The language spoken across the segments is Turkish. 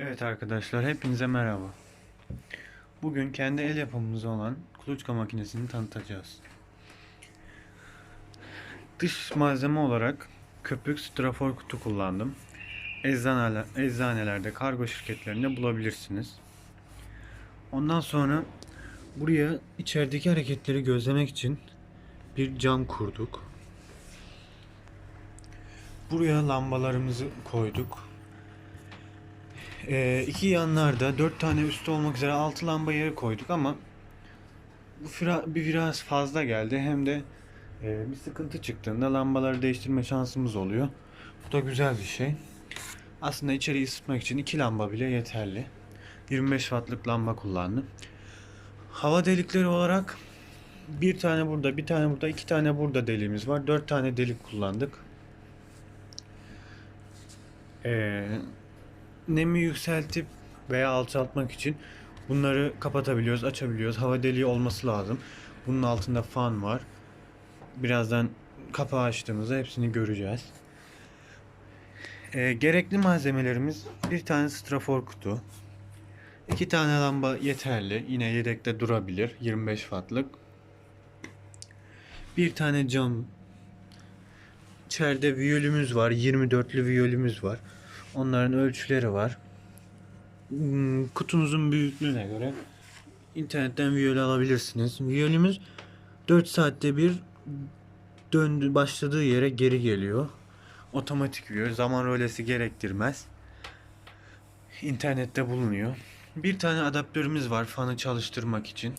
Evet arkadaşlar hepinize merhaba. Bugün kendi el yapımımız olan kuluçka makinesini tanıtacağız. Dış malzeme olarak köpük strafor kutu kullandım. Eczaneler, eczanelerde, kargo şirketlerinde bulabilirsiniz. Ondan sonra buraya içerideki hareketleri gözlemek için bir cam kurduk. Buraya lambalarımızı koyduk. Ee, iki yanlarda dört tane üstü olmak üzere altı lamba yeri koyduk ama bu fira- bir biraz fazla geldi. Hem de e, bir sıkıntı çıktığında lambaları değiştirme şansımız oluyor. Bu da güzel bir şey. Aslında içeriği ısıtmak için iki lamba bile yeterli. 25 wattlık lamba kullandım. Hava delikleri olarak bir tane burada, bir tane burada, iki tane burada deliğimiz var. Dört tane delik kullandık. Ee, nemi yükseltip veya alçaltmak için bunları kapatabiliyoruz, açabiliyoruz. Hava deliği olması lazım. Bunun altında fan var. Birazdan kapağı açtığımızda hepsini göreceğiz. Ee, gerekli malzemelerimiz bir tane strafor kutu. iki tane lamba yeterli. Yine yedekte durabilir. 25 wattlık. Bir tane cam. İçeride viyolümüz var. 24'lü viyolümüz var. Onların ölçüleri var. Hmm, Kutunuzun büyüklüğüne göre internetten viyol alabilirsiniz. Viyolümüz 4 saatte bir döndü başladığı yere geri geliyor. Otomatik viyol. Zaman rölesi gerektirmez. İnternette bulunuyor. Bir tane adaptörümüz var fanı çalıştırmak için.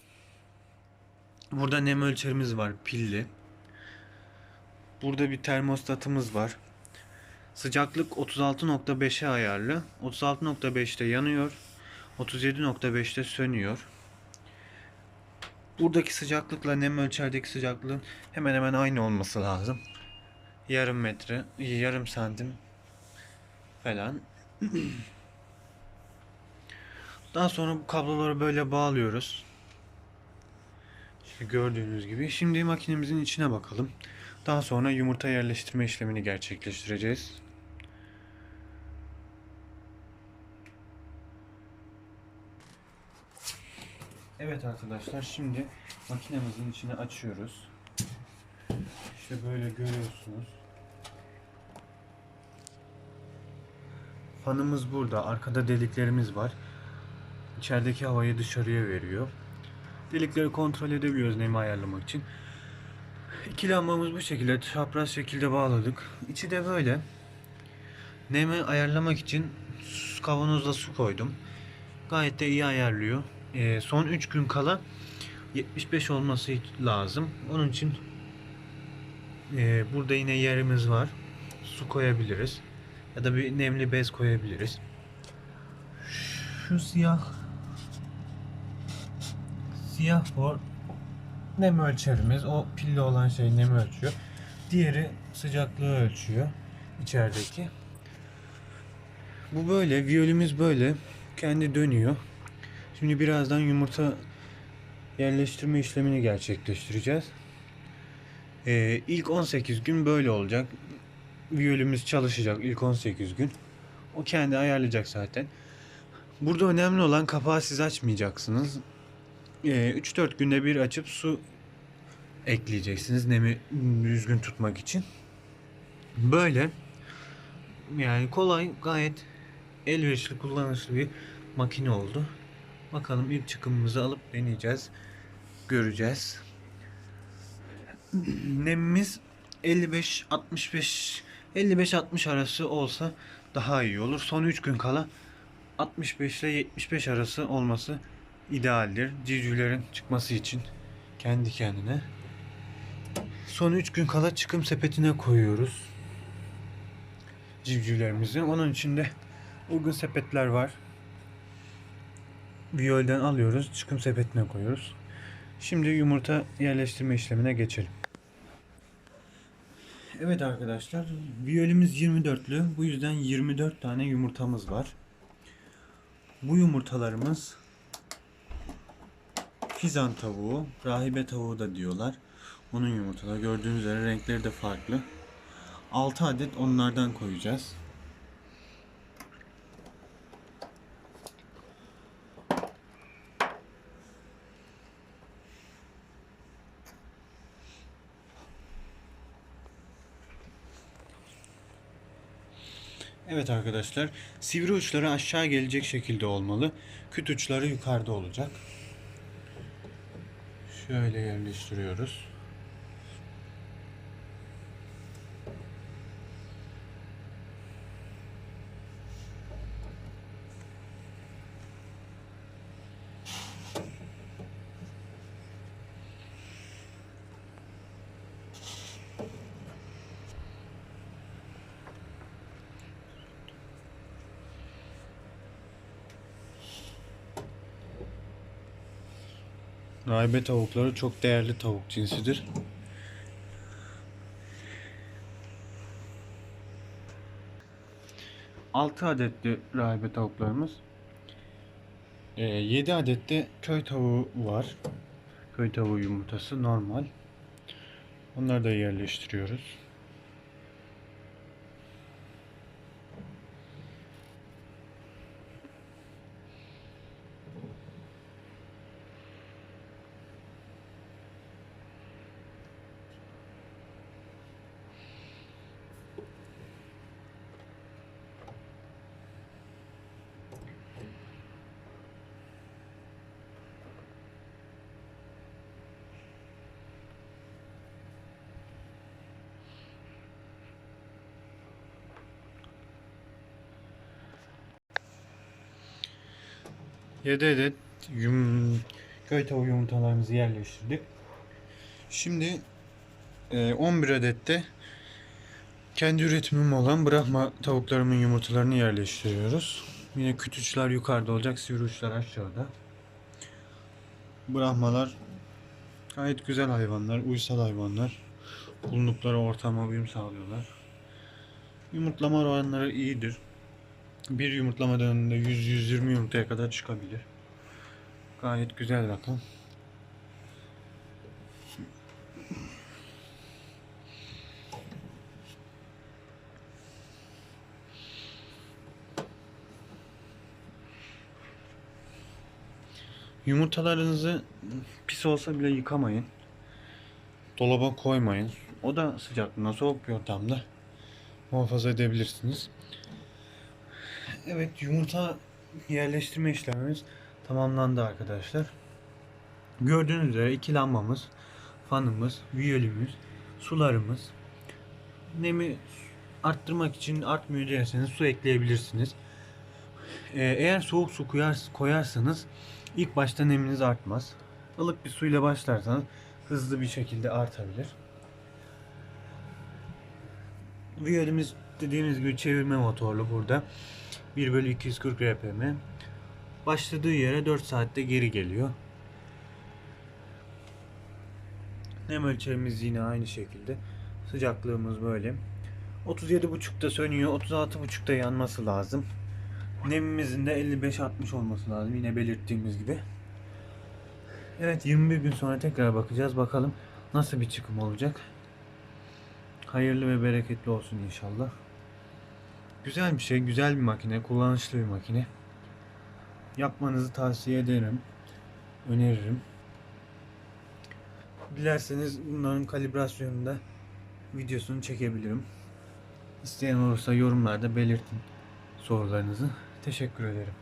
Burada nem ölçerimiz var pilli. Burada bir termostatımız var. Sıcaklık 36.5'e ayarlı. 36.5'te yanıyor. 37.5'te sönüyor. Buradaki sıcaklıkla nem ölçerdeki sıcaklığın hemen hemen aynı olması lazım. Yarım metre, yarım santim falan. Daha sonra bu kabloları böyle bağlıyoruz. İşte gördüğünüz gibi. Şimdi makinemizin içine bakalım. Daha sonra yumurta yerleştirme işlemini gerçekleştireceğiz. Evet arkadaşlar şimdi makinemizin içine açıyoruz. İşte böyle görüyorsunuz. Fanımız burada. Arkada deliklerimiz var. İçerideki havayı dışarıya veriyor. Delikleri kontrol edebiliyoruz nemi ayarlamak için. İki lambamız bu şekilde çapraz şekilde bağladık. İçi de böyle. Nemi ayarlamak için kavanozda su koydum. Gayet de iyi ayarlıyor. Ee, son 3 gün kala 75 olması lazım. Onun için e, burada yine yerimiz var. Su koyabiliriz. Ya da bir nemli bez koyabiliriz. Şu siyah siyah for nem ölçerimiz. O pilli olan şey nem ölçüyor. Diğeri sıcaklığı ölçüyor içerideki. Bu böyle. Viyolümüz böyle. Kendi dönüyor. Şimdi birazdan yumurta yerleştirme işlemini gerçekleştireceğiz. Ee, ilk 18 gün böyle olacak. Viyolümüz çalışacak ilk 18 gün. O kendi ayarlayacak zaten. Burada önemli olan kapağı siz açmayacaksınız. Ee, 3-4 günde bir açıp su ekleyeceksiniz nemi düzgün tutmak için. Böyle yani kolay gayet elverişli kullanışlı bir makine oldu. Bakalım ilk çıkımımızı alıp deneyeceğiz. Göreceğiz. Nemimiz 55 65 55 60 arası olsa daha iyi olur. Son 3 gün kala 65 ile 75 arası olması idealdir. Civcivlerin çıkması için kendi kendine. Son 3 gün kala çıkım sepetine koyuyoruz. Civcivlerimizi. Onun içinde uygun sepetler var. Viyolden alıyoruz. Çıkım sepetine koyuyoruz. Şimdi yumurta yerleştirme işlemine geçelim. Evet arkadaşlar. Viyolimiz 24'lü. Bu yüzden 24 tane yumurtamız var. Bu yumurtalarımız Fizan tavuğu, rahibe tavuğu da diyorlar. Onun yumurtaları gördüğünüz üzere renkleri de farklı. 6 adet onlardan koyacağız. Evet arkadaşlar, sivri uçları aşağı gelecek şekilde olmalı. Küt uçları yukarıda olacak. Şöyle yerleştiriyoruz. Rahibe tavukları çok değerli tavuk cinsidir. Altı adetli rahibe tavuklarımız. 7 adet de köy tavuğu var. Köy tavuğu yumurtası normal. Onları da yerleştiriyoruz. Yedi adet yum, köy tavuğu yumurtalarımızı yerleştirdik. Şimdi e, 11 adet de kendi üretimim olan bırakma tavuklarımın yumurtalarını yerleştiriyoruz. Yine kütüçler yukarıda olacak, sivri uçlar aşağıda. Brahmalar gayet güzel hayvanlar, uysal hayvanlar. Bulundukları ortama uyum sağlıyorlar. Yumurtlama oranları iyidir. Bir yumurtlama döneminde 100-120 yumurtaya kadar çıkabilir. Gayet güzel rakam. Yumurtalarınızı pis olsa bile yıkamayın. Dolaba koymayın. O da sıcaklığına soğuk bir ortamda muhafaza edebilirsiniz. Evet yumurta yerleştirme işlemimiz tamamlandı arkadaşlar. Gördüğünüz üzere iki lambamız, fanımız, viyolümüz, sularımız. Nemi arttırmak için artmıyor derseniz su ekleyebilirsiniz. Ee, eğer soğuk su koyar, koyarsanız ilk başta neminiz artmaz. Ilık bir suyla başlarsanız hızlı bir şekilde artabilir. Viyolimiz dediğimiz gibi çevirme motorlu burada. 1 bölü 240 RPM. Başladığı yere 4 saatte geri geliyor. Nem ölçerimiz yine aynı şekilde. Sıcaklığımız böyle. 37.5'ta sönüyor. 36.5'ta yanması lazım. Nemimizin de 55-60 olması lazım. Yine belirttiğimiz gibi. Evet 21 gün sonra tekrar bakacağız. Bakalım nasıl bir çıkım olacak. Hayırlı ve bereketli olsun inşallah. Güzel bir şey, güzel bir makine, kullanışlı bir makine. Yapmanızı tavsiye ederim. Öneririm. Dilerseniz bunların kalibrasyonunda videosunu çekebilirim. İsteyen olursa yorumlarda belirtin sorularınızı. Teşekkür ederim.